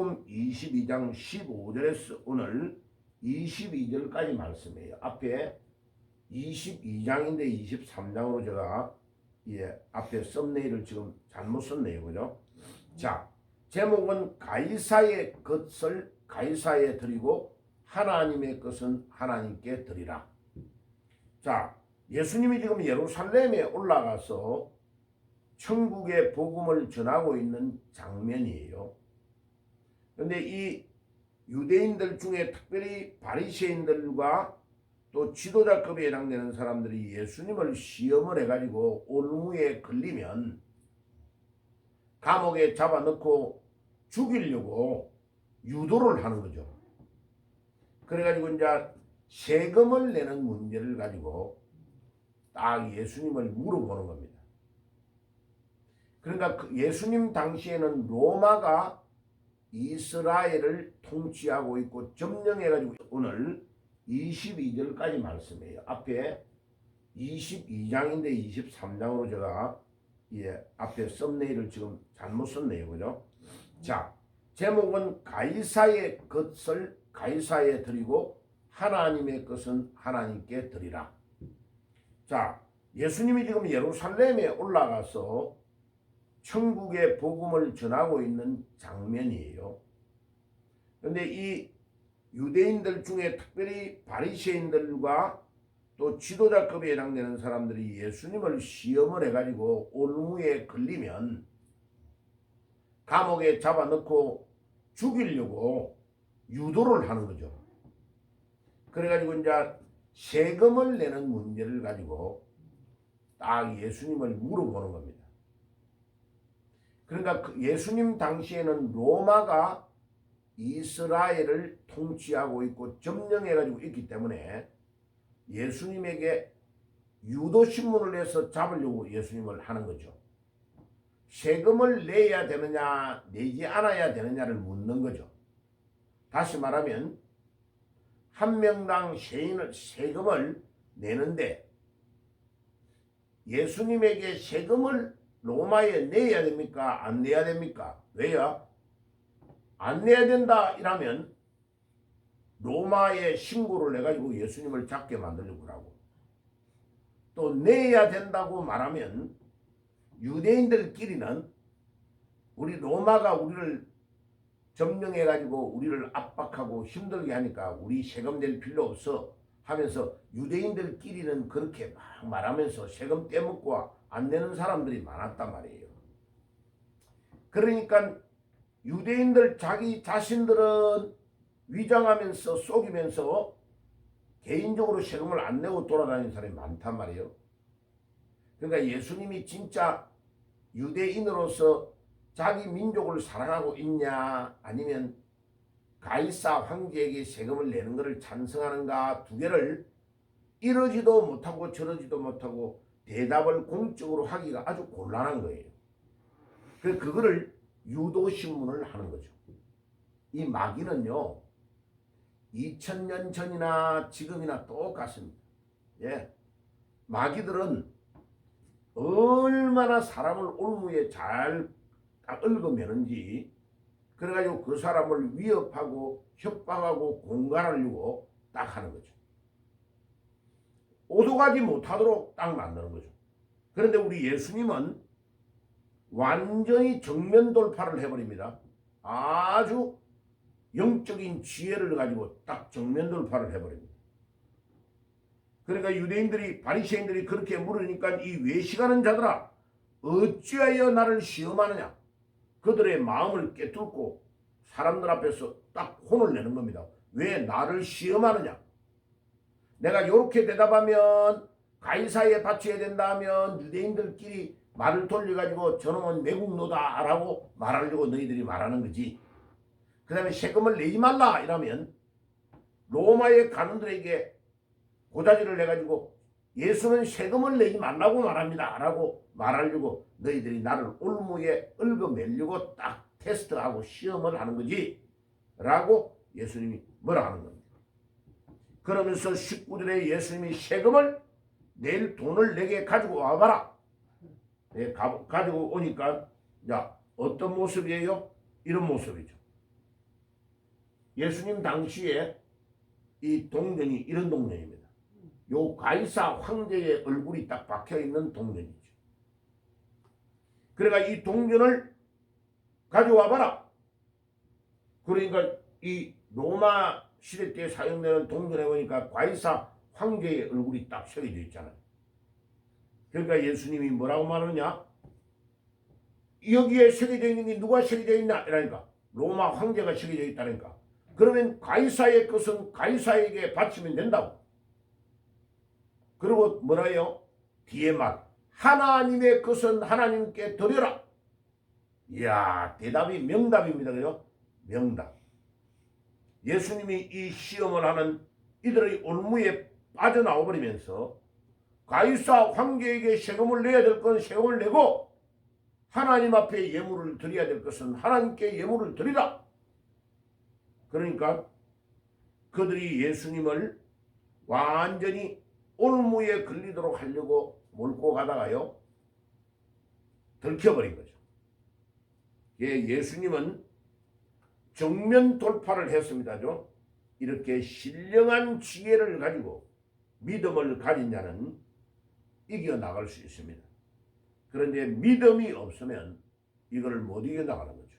마태복음 22장 15절에서 오늘 22절까지 말씀이에요. 앞에 22장인데 23장으로 제가 예, 앞에 썸네일을 지금 잘못 썼네요. 그죠? 자, 제목은 가이사의 것을 가이사에 드리고 하나님의 것은 하나님께 드리라. 자, 예수님이 지금 예루살렘에 올라가서 천국의 복음을 전하고 있는 장면이에요. 그런데 이 유대인들 중에 특별히 바리새인들과 또 지도자급에 해당되는 사람들이 예수님을 시험을 해가지고 올무에 걸리면 감옥에 잡아넣고 죽이려고 유도를 하는 거죠. 그래가지고 이제 세금을 내는 문제를 가지고 딱 예수님을 물어보는 겁니다. 그러니까 그 예수님 당시에는 로마가 이스라엘을 통치하고 있고 점령해가지고 오늘 22절까지 말씀해요. 앞에 22장인데 23장으로 제가 예, 앞에 썸네일을 지금 잘못 썼네요. 그죠? 자, 제목은 가이사의 것을 가이사에 드리고 하나님의 것은 하나님께 드리라. 자, 예수님이 지금 예루살렘에 올라가서 천국의 복음을 전하고 있는 장면이에요. 그런데 이 유대인들 중에 특별히 바리새인들과 또 지도자급에 해당되는 사람들이 예수님을 시험을 해가지고 올무에 걸리면 감옥에 잡아넣고 죽이려고 유도를 하는 거죠. 그래가지고 이제 세금을 내는 문제를 가지고 딱 예수님을 물어보는 겁니다. 그러니까 그 예수님 당시에는 로마가 이스라엘을 통치하고 있고 점령해가지고 있기 때문에 예수님에게 유도 신문을 해서 잡으려고 예수님을 하는 거죠. 세금을 내야 되느냐 내지 않아야 되느냐를 묻는 거죠. 다시 말하면 한 명당 세인을 세금을 내는데 예수님에게 세금을 로마에 내야 됩니까? 안 내야 됩니까? 왜요? 안 내야 된다 이라면 로마에 신고를 해가지고 예수님을 잡게 만들려고 하고 또 내야 된다고 말하면 유대인들끼리는 우리 로마가 우리를 점령해가지고 우리를 압박하고 힘들게 하니까 우리 세금 낼 필요 없어 하면서 유대인들끼리는 그렇게 막 말하면서 세금 떼먹고 안 내는 사람들이 많았단 말이에요. 그러니까 유대인들 자기 자신들은 위장하면서 속이면서 개인적으로 세금을 안 내고 돌아다니는 사람이 많단 말이에요. 그러니까 예수님이 진짜 유대인으로서 자기 민족을 사랑하고 있냐 아니면 가이사 황제에게 세금을 내는 것을 찬성하는가 두 개를 이러지도 못하고 저러지도 못하고 대답을 공적으로 하기가 아주 곤란한 거예요. 그래서 그거를 유도신문을 하는 거죠. 이 마귀는요, 2000년 전이나 지금이나 똑같습니다. 예. 마귀들은 얼마나 사람을 올무에 잘 얽어매는지 그래가지고 그 사람을 위협하고 협박하고 공갈하려고 딱 하는 거죠. 오도가지 못하도록 딱 만드는 거죠. 그런데 우리 예수님은 완전히 정면 돌파를 해버립니다. 아주 영적인 지혜를 가지고 딱 정면 돌파를 해버립니다. 그러니까 유대인들이 바리새인들이 그렇게 물으니까 이 외식하는 자들아 어찌하여 나를 시험하느냐 그들의 마음을 깨뚫고 사람들 앞에서 딱 혼을 내는 겁니다. 왜 나를 시험하느냐 내가 이렇게 대답하면 가이사에 바쳐야 된다 하면 유대인들끼리 말을 돌려가지고 저놈은 매국노다라고 말하려고 너희들이 말하는 거지. 그 다음에 세금을 내지 말라 이러면 로마의 가문들에게 고자질을 해가지고 예수는 세금을 내지 말라고 말합니다 라고 말하려고 너희들이 나를 올무에 얽어매려고 딱 테스트하고 시험을 하는 거지 라고 예수님이 뭐라 하는 겁니다. 그러면서 식구들의 예수님이 세금을 낼 돈을 내게 가지고 와봐라. 네, 가, 가지고 오니까 야 어떤 모습이에요? 이런 모습이죠. 예수님 당시에 이 동전이 이런 동전입니다. 요 가이사 황제의 얼굴이 딱 박혀 있는 동전이죠. 그러니까 이 동전을 가져와 봐라. 그러니까 이 로마 시대 때 사용되는 동전에 보니까 가이사 황제의 얼굴이 딱 새겨져 있잖아요. 그러니까 예수님이 뭐라고 말하느냐? 여기에 새겨져 있는 게 누가 새겨져 있나? 이라니까 로마 황제가 새겨져 있다니까. 그러면 가이사의 것은 가이사에게 바치면 된다고. 그리고 뭐라요? 뒤에 말 하나님의 것은 하나님께 드려라. 이야 대답이 명답입니다. 그죠? 명답. 예수님이 이 시험을 하는 이들의 올무에 빠져나와 버리면서 가이사 황제에게 세금을 내야 될 건 세금을 내고 하나님 앞에 예물을 드려야 될 것은 하나님께 예물을 드리라. 그러니까 그들이 예수님을 완전히 올무에 걸리도록 하려고 몰고 가다가요 들켜버린 거죠. 예, 예수님은 정면 돌파를 했습니다죠. 이렇게 신령한 지혜를 가지고 믿음을 가진 자는 이겨 나갈 수 있습니다. 그런데 믿음이 없으면 이거를 못 이겨 나가는 거죠.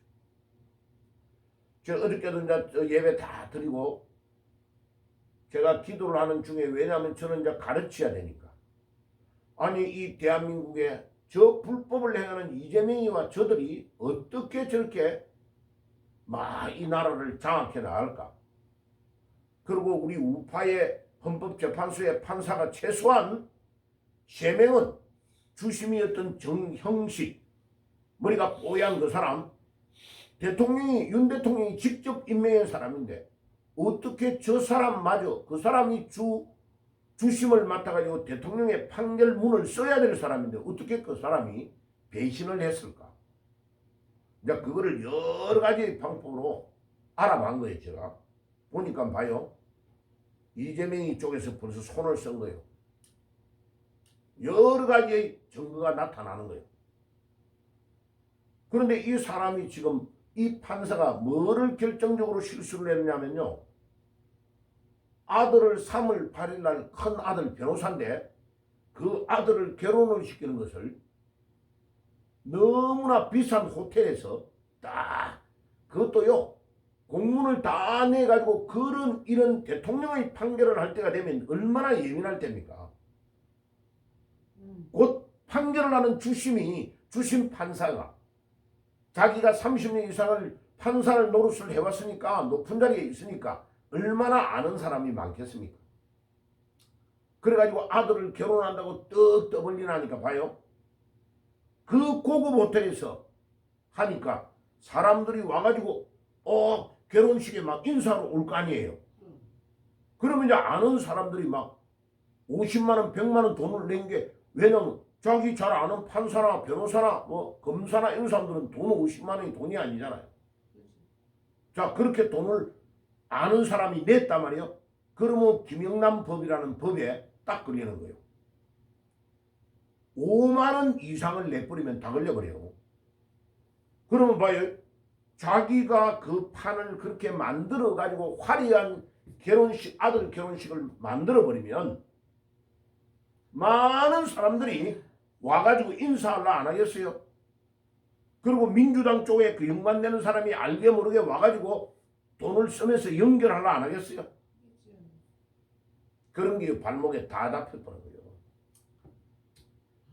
저 어저께도 예배 다 드리고 제가 기도를 하는 중에 왜냐하면 저는 이제 가르쳐야 되니까. 아니 이 대한민국에 저 불법을 행하는 이재명이와 저들이 어떻게 저렇게 막 이 나라를 장악해 나갈까? 그리고 우리 우파의 헌법재판소의 판사가 최소한 세 명은 주심이었던 정형식 머리가 뽀얀 그 사람 대통령이 윤 대통령이 직접 임명한 사람인데 어떻게 저 사람마저 그 사람이 주 주심을 맡아가지고 대통령의 판결문을 써야 될 사람인데 어떻게 그 사람이 배신을 했을까? 이제 그거를 여러 가지 방법으로 알아본 거예요, 제가. 보니까 봐요. 이재명이 쪽에서 벌써 손을 쓴 거예요. 여러 가지의 증거가 나타나는 거예요. 그런데 이 사람이 지금 이 판사가 뭐를 결정적으로 실수를 했냐면요. 아들을 3월 8일 날 큰 아들 변호사인데 그 아들을 결혼을 시키는 것을 너무나 비싼 호텔에서 딱 그것도요 공문을 다 내가지고 그런 이런 대통령의 판결을 할 때가 되면 얼마나 예민할 때입니까? 곧 판결을 하는 주심이 주심 판사가 자기가 30년 이상을 판사를 노릇을 해왔으니까 높은 자리에 있으니까 얼마나 아는 사람이 많겠습니까? 그래가지고 아들을 결혼한다고 떡 떠벌리나니까 봐요. 그 고급 호텔에서 하니까 사람들이 와가지고 어 결혼식에 막 인사하러 올거 아니에요. 그러면 이제 아는 사람들이 막 50만 원, 100만 원 돈을 낸 게 왜냐면 자기 잘 아는 판사나 변호사나 뭐 검사나 이런 사람들은 돈 50만 원이 돈이 아니잖아요. 자 그렇게 돈을 아는 사람이 냈단 말이에요. 그러면 김영남 법이라는 법에 딱 걸리는 거예요. 5만 원 이상을 내버리면 다 걸려버려요. 그러면 봐요. 자기가 그 판을 그렇게 만들어 가지고 화려한 결혼식 아들 결혼식을 만들어 버리면 많은 사람들이 와가지고 인사하려 안 하겠어요. 그리고 민주당 쪽에 그 연관되는 사람이 알게 모르게 와가지고 돈을 쓰면서 연결하려 안 하겠어요. 그런 게 발목에 다 잡혔더라고요.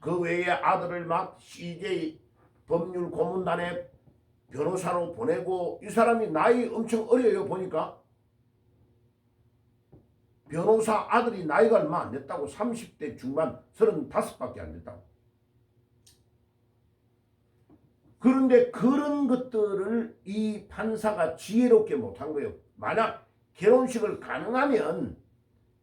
그 외에 아들을 막 CJ 법률 고문단에 변호사로 보내고 이 사람이 나이 엄청 어려요 보니까. 변호사 아들이 나이가 얼마 안 됐다고 30대 중반 35밖에 안 됐다고. 그런데 그런 것들을 이 판사가 지혜롭게 못한 거예요. 만약 결혼식을 가능하면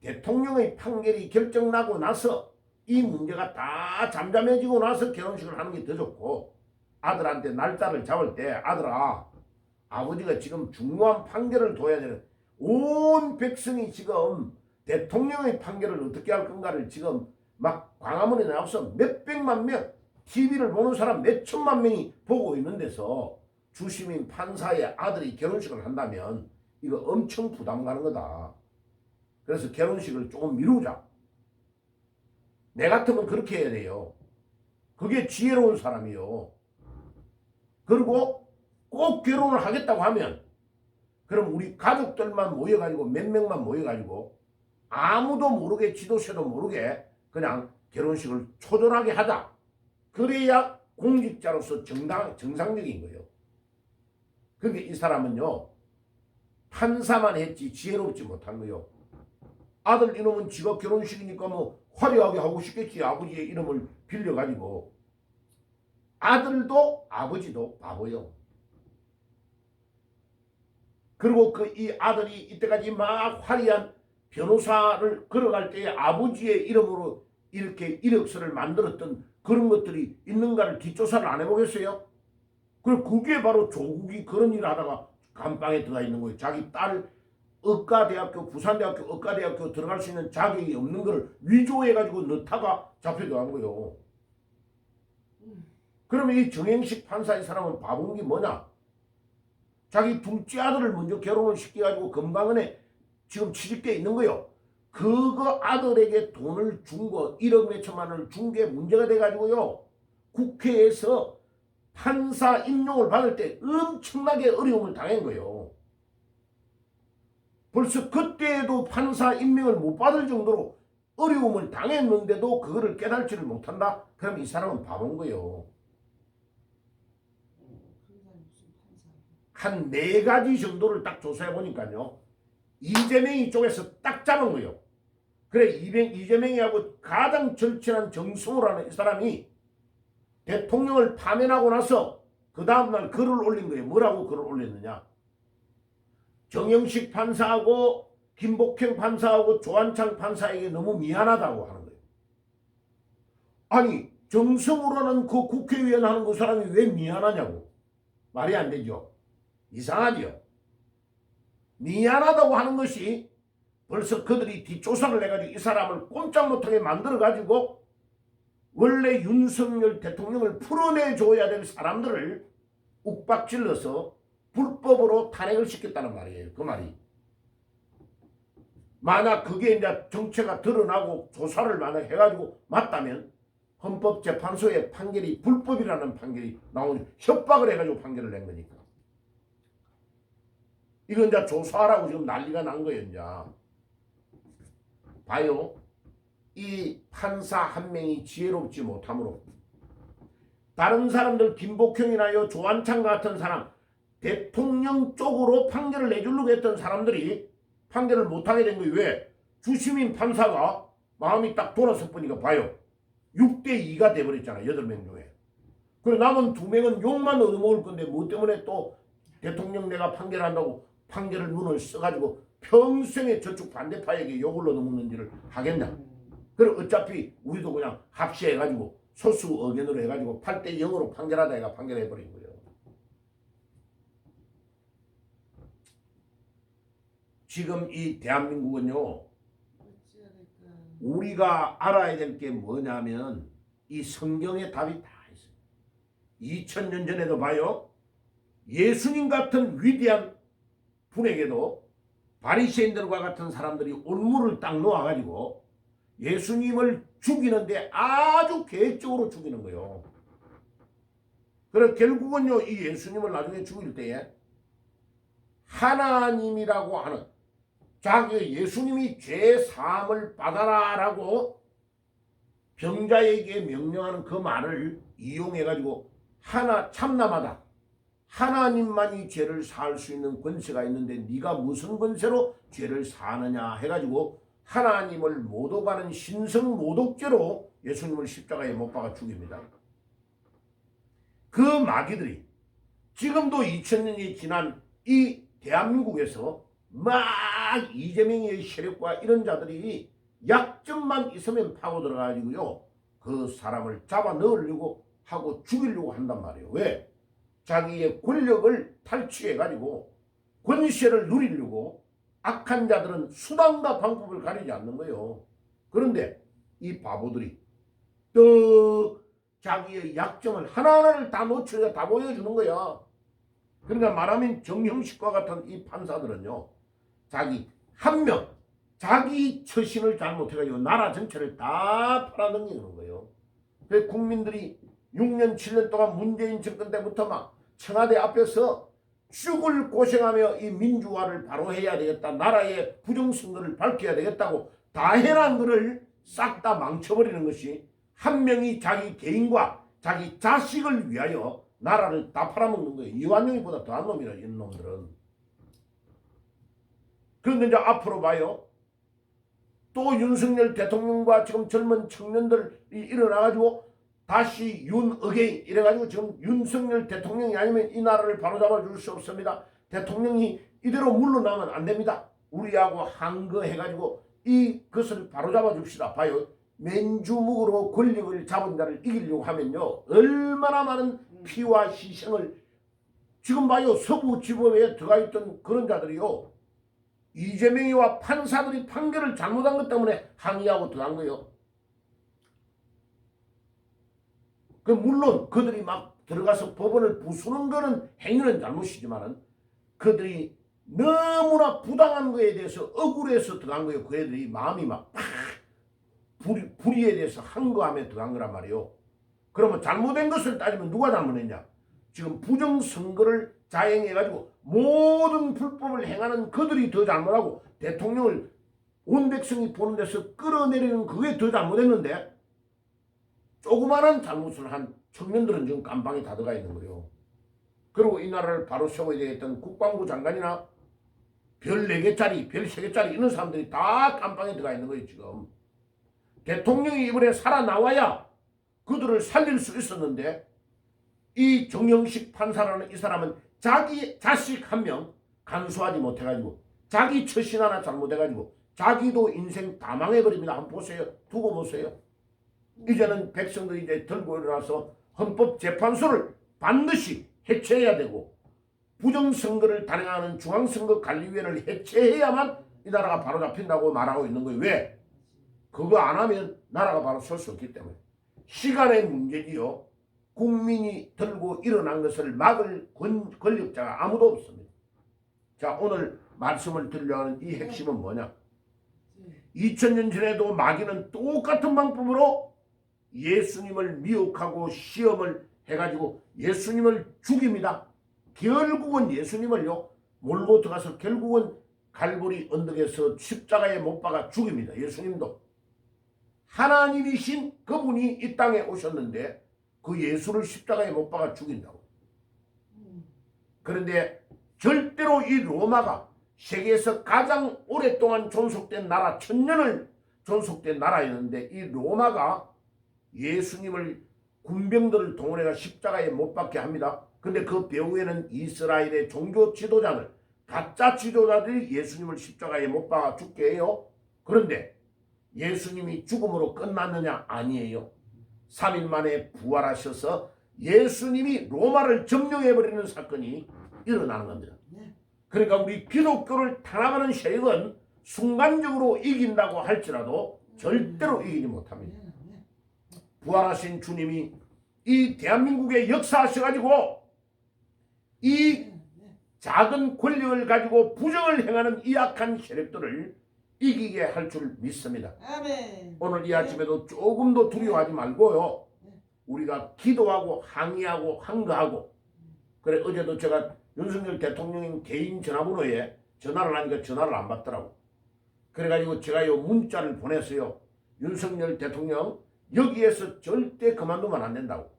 대통령의 판결이 결정나고 나서 이 문제가 다 잠잠해지고 나서 결혼식을 하는 게 더 좋고 아들한테 날짜를 잡을 때 아들아 아버지가 지금 중요한 판결을 둬야 되는 온 백성이 지금 대통령의 판결을 어떻게 할 건가를 지금 막 광화문에 나와서 몇백만 명 TV를 보는 사람 몇천만 명이 보고 있는 데서 주시민 판사의 아들이 결혼식을 한다면 이거 엄청 부담 가는 거다. 그래서 결혼식을 조금 미루자. 내 같으면 그렇게 해야 돼요. 그게 지혜로운 사람이요. 그리고 꼭 결혼을 하겠다고 하면 그럼 우리 가족들만 모여가지고 몇 명만 모여가지고 아무도 모르게 지도세도 모르게 그냥 결혼식을 초절하게 하자. 그래야 공직자로서 정당, 정상적인 거예요. 그러니까 이 사람은요, 판사만 했지 지혜롭지 못한 거예요. 아들 이놈은 지가 결혼식이니까 뭐 화려하게 하고 싶겠지. 아버지의 이름을 빌려가지고. 아들도 아버지도 바보요. 그리고 그 이 아들이 이때까지 막 화려한 변호사를 걸어갈 때에 아버지의 이름으로 이렇게 이력서를 만들었던 그런 것들이 있는가를 뒷조사를 안 해보겠어요? 그게 바로 조국이 그런 일을 하다가 감방에 들어가 있는 거예요. 자기 딸 의과대학교, 부산대학교 의과대학교 들어갈 수 있는 자격이 없는 걸 위조해가지고 넣다가 잡혀들어간 거예요. 그러면 이 정행식 판사 이 사람은 바본 게 뭐냐? 자기 둘째 아들을 먼저 결혼을 시켜가지고 금강원에 지금 취직돼 있는 거요. 그거 아들에게 돈을 준 거, 1억 몇천만 원을 준 게 문제가 돼가지고요. 국회에서 판사 임용을 받을 때 엄청나게 어려움을 당한 거예요. 벌써 그때에도 판사 임명을 못 받을 정도로 어려움을 당했는데도 그거를 깨달지를 못한다? 그럼 이 사람은 바본 거예요. 한 네 가지 정도를 딱 조사해 보니까요. 이재명이 쪽에서 딱 잡은 거예요. 그래 이재명이하고 가장 절친한 정승호라는 이 사람이 대통령을 파면하고 나서 그 다음날 글을 올린 거예요. 뭐라고 글을 올렸느냐. 정영식 판사하고 김복형 판사하고 조한창 판사에게 너무 미안하다고 하는 거예요. 아니 정성으로는 그 국회의원 하는 그 사람이 왜 미안하냐고. 말이 안 되죠. 이상하죠. 미안하다고 하는 것이 벌써 그들이 뒷조사를 해가지고 이 사람을 꼼짝 못하게 만들어가지고 원래 윤석열 대통령을 풀어내줘야 될 사람들을 욱박질러서 불법으로 탄핵을 시켰다는 말이에요. 그 말이. 만약 그게 이제 정체가 드러나고 조사를 만약 해가지고 맞다면 헌법재판소의 판결이 불법이라는 판결이 나오니 협박을 해가지고 판결을 낸 거니까. 이건 이제 조사하라고 지금 난리가 난 거예요, 이제. 봐요. 이 판사 한 명이 지혜롭지 못함으로 다른 사람들 김복형이나 요 조한창 같은 사람 대통령 쪽으로 판결을 내주려고 했던 사람들이 판결을 못하게 된 거예요. 왜? 주시민 판사가 마음이 딱 돌아서 보니까 봐요. 6대 2가 돼버렸잖아요. 8명 중에. 그리고 남은 두 명은 욕만 얻어먹을 건데 뭐 때문에 또 대통령 내가 판결한다고 판결을 눈을 써가지고 평생에 저쪽 반대파에게 욕을 얻어먹는지를 하겠냐. 그럼 어차피 우리도 그냥 합시해가지고 소수 의견으로 해가지고 8대 0으로 판결하다 해가 판결해버린 거예요. 지금 이 대한민국은요, 우리가 알아야 될 게 뭐냐면 이 성경에 답이 다 있어요. 2000년 전에도 봐요. 예수님 같은 위대한 분에게도 바리새인들과 같은 사람들이 올무를 딱 놓아가지고 예수님을 죽이는데 아주 계획적으로 죽이는 거예요. 그래 결국은요 이 예수님을 나중에 죽일 때에 하나님이라고 하는 자기 예수님이 죄 사함을 받아라라고 병자에게 명령하는 그 말을 이용해 가지고 하나 참남하다. 하나님만 이 죄를 사할 수 있는 권세가 있는데 네가 무슨 권세로 죄를 사느냐 해가지고 하나님을 모독하는 신성 모독죄로 예수님을 십자가에 못 박아 죽입니다. 그 마귀들이 지금도 2000년이 지난 이 대한민국에서 막 이재명의 세력과 이런 자들이 약점만 있으면 파고 들어가지고요. 그 사람을 잡아 넣으려고 하고 죽이려고 한단 말이에요. 왜? 자기의 권력을 탈취해가지고 권세를 누리려고 악한 자들은 수단과 방법을 가리지 않는 거예요. 그런데 이 바보들이 또 자기의 약점을 하나하나를 다 놓쳐서 다 보여주는 거야. 그러니까 말하면 정형식과 같은 이 판사들은요. 자기 한 명, 자기 처신을 잘못해가지고 나라 전체를 다 팔아넘기는 거예요. 그 국민들이 6년, 7년 동안 문재인 정권 때부터 막 청와대 앞에서 죽을 고생하며 이 민주화를 바로 해야 되겠다. 나라의 부정선거를 밝혀야 되겠다고 다 해란 거를 싹 다 망쳐버리는 것이 한 명이 자기 개인과 자기 자식을 위하여 나라를 다 팔아먹는 거예요. 이완용이보다 더한 놈이라 이런 놈들은. 그런데 이제 앞으로 봐요. 또 윤석열 대통령과 지금 젊은 청년들이 일어나가지고 다시 윤어게인 이래가지고 지금 윤석열 대통령이 아니면 이 나라를 바로잡아 줄 수 없습니다. 대통령이 이대로 물러나면 안 됩니다. 우리하고 한거해가지고 이것을 바로잡아 줍시다. 봐요. 맨주묵으로 권력을 잡은 자를 이기려고 하면요. 얼마나 많은 피와 희생을 지금 봐요. 서부지법에 들어가 있던 그런 자들이요. 이재명이와 판사들이 판결을 잘못한 것 때문에 항의하고 들어간 거예요. 그 물론 그들이 막 들어가서 법원을 부수는 거는 행위는 잘못이지만은 그들이 너무나 부당한 거에 대해서 억울해서 들어간 거예요. 그 애들이 마음이 막 팍, 불이, 불의에 대해서 항거하며 들어간 거란 말이에요. 그러면 잘못된 것을 따지면 누가 잘못했냐? 지금 부정선거를 자행해가지고 모든 불법을 행하는 그들이 더 잘못하고 대통령을 온 백성이 보는 데서 끌어내리는 그게 더 잘못했는데 조그마한 잘못을 한 청년들은 지금 깜빵에 다 들어가 있는 거예요. 그리고 이 나라를 바로 세워야 되겠던 국방부 장관이나 별 4개짜리, 별 3개짜리 이런 사람들이 다 깜빵에 들어가 있는 거예요, 지금. 대통령이 이번에 살아나와야 그들을 살릴 수 있었는데 이 정영식 판사라는 이 사람은 자기 자식 한 명 간수하지 못해가지고 자기 처신 하나 잘못해가지고 자기도 인생 다 망해버립니다. 한번 보세요. 두고 보세요. 이제는 백성들이 이제 들고 일어나서 헌법재판소를 반드시 해체해야 되고 부정선거를 단행하는 중앙선거관리위원회를 해체해야만 이 나라가 바로 잡힌다고 말하고 있는 거예요. 왜? 그거 안 하면 나라가 바로 설 수 없기 때문에. 시간의 문제지요. 국민이 들고 일어난 것을 막을 권, 권력자가 아무도 없습니다. 자, 오늘 말씀을 드리려 하는 이 핵심은 뭐냐? 2000년 전에도 마귀는 똑같은 방법으로 예수님을 미혹하고 시험을 해가지고 예수님을 죽입니다. 결국은 예수님을요 몰고 들어가서 결국은 갈보리 언덕에서 십자가에 못 박아 죽입니다. 예수님도 하나님이신 그분이 이 땅에 오셨는데 그 예수를 십자가에 못 박아 죽인다고. 그런데 절대로 이 로마가 세계에서 가장 오랫동안 존속된 나라 천년을 존속된 나라였는데 이 로마가 예수님을 군병들을 동원해가 십자가에 못 박게 합니다. 근데 그 배후에는 이스라엘의 종교 지도자들, 가짜 지도자들이 예수님을 십자가에 못 박아 죽게 해요. 그런데 예수님이 죽음으로 끝났느냐? 아니에요. 3일 만에 부활하셔서 예수님이 로마를 점령해버리는 사건이 일어나는 겁니다. 그러니까 우리 기독교를 탄압하는 세력은 순간적으로 이긴다고 할지라도 절대로 이기지 못합니다. 부활하신 주님이 이 대한민국에 역사하셔가지고 이 작은 권력을 가지고 부정을 행하는 이 악한 세력들을 이기게 할 줄 믿습니다. 아멘. 오늘 이 아침에도 조금도 두려워하지 말고요. 우리가 기도하고 항의하고 항거하고 그래 어제도 제가 윤석열 대통령 개인 전화번호에 전화를 하니까 전화를 안 받더라고. 그래가지고 제가 요 문자를 보냈어요. 윤석열 대통령 여기에서 절대 그만두면 안 된다고.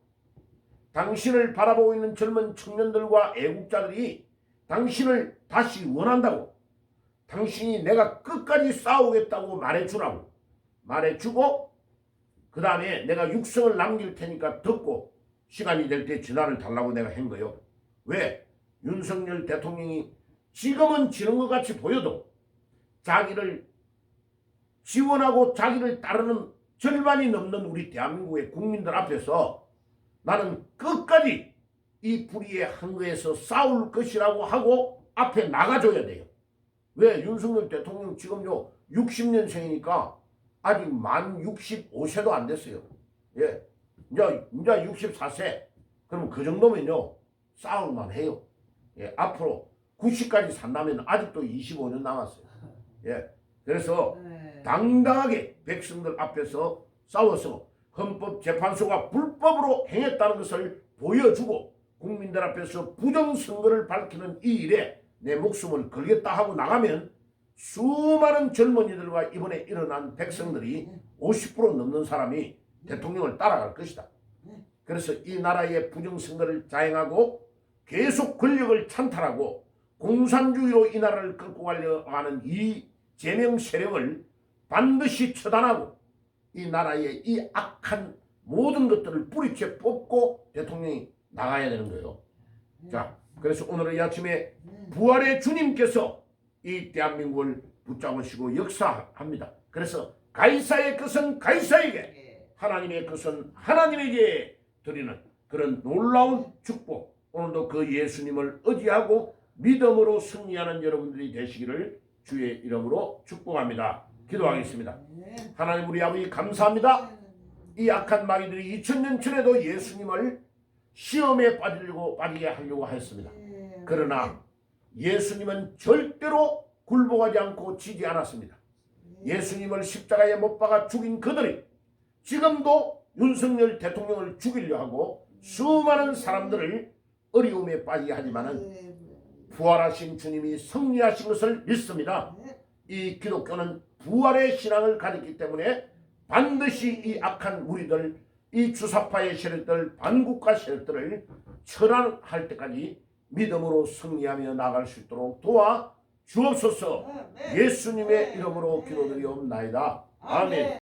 당신을 바라보고 있는 젊은 청년들과 애국자들이 당신을 다시 원한다고. 당신이 내가 끝까지 싸우겠다고 말해주라고. 말해주고 그 다음에 내가 육성을 남길 테니까 듣고 시간이 될 때 전화를 달라고 내가 한 거요. 왜? 윤석열 대통령이 지금은 지는 것 같이 보여도 자기를 지원하고 자기를 따르는 절반이 넘는 우리 대한민국의 국민들 앞에서 나는 끝까지 이 불의의 한거에서 싸울 것이라고 하고 앞에 나가줘야 돼요. 왜? 윤석열 대통령 지금요 60년생이니까 아직 만 65세도 안 됐어요. 예. 이제, 이제 64세. 그러면 그 정도면요 싸울만 해요. 예, 앞으로 90까지 산다면 아직도 25년 남았어요. 예, 그래서 네. 당당하게 백성들 앞에서 싸워서 헌법재판소가 불법으로 행했다는 것을 보여주고 국민들 앞에서 부정선거를 밝히는 이 일에 내 목숨을 걸겠다 하고 나가면 수많은 젊은이들과 이번에 일어난 백성들이 50% 넘는 사람이 대통령을 따라갈 것이다. 그래서 이 나라의 부정선거를 자행하고 계속 권력을 찬탈하고 공산주의로 이 나라를 끌고 가려고 하는 이 제명 세력을 반드시 처단하고 이 나라의 이 악한 모든 것들을 뿌리채 뽑고 대통령이 나가야 되는 거예요. 자, 그래서 오늘은 이 아침에 부활의 주님께서 이 대한민국을 붙잡으시고 역사합니다. 그래서 가이사의 것은 가이사에게 예. 하나님의 것은 하나님에게 드리는 그런 놀라운 축복. 오늘도 그 예수님을 의지하고 믿음으로 승리하는 여러분들이 되시기를 주의 이름으로 축복합니다. 기도하겠습니다. 네. 하나님 우리 아버지 감사합니다. 이 악한 마귀들이 2000년 전에도 예수님을 시험에 빠지려고 빠지게 하려고 하였습니다. 네. 그러나 예수님은 절대로 굴복하지 않고 지지 않았습니다. 예수님을 십자가에 못 박아 죽인 그들이 지금도 윤석열 대통령을 죽이려 하고 수많은 사람들을 어려움에 빠지게 하지만은 네. 부활하신 주님이 승리하신 것을 믿습니다. 이 기독교는 부활의 신앙을 가졌기 때문에 반드시 이 악한 우리들, 이 주사파의 세력들, 반국가 세력들을 철안할 때까지 믿음으로 승리하며 나갈 수 있도록 도와 주옵소서 네. 예수님의 이름으로 기도드리옵나이다. 아멘.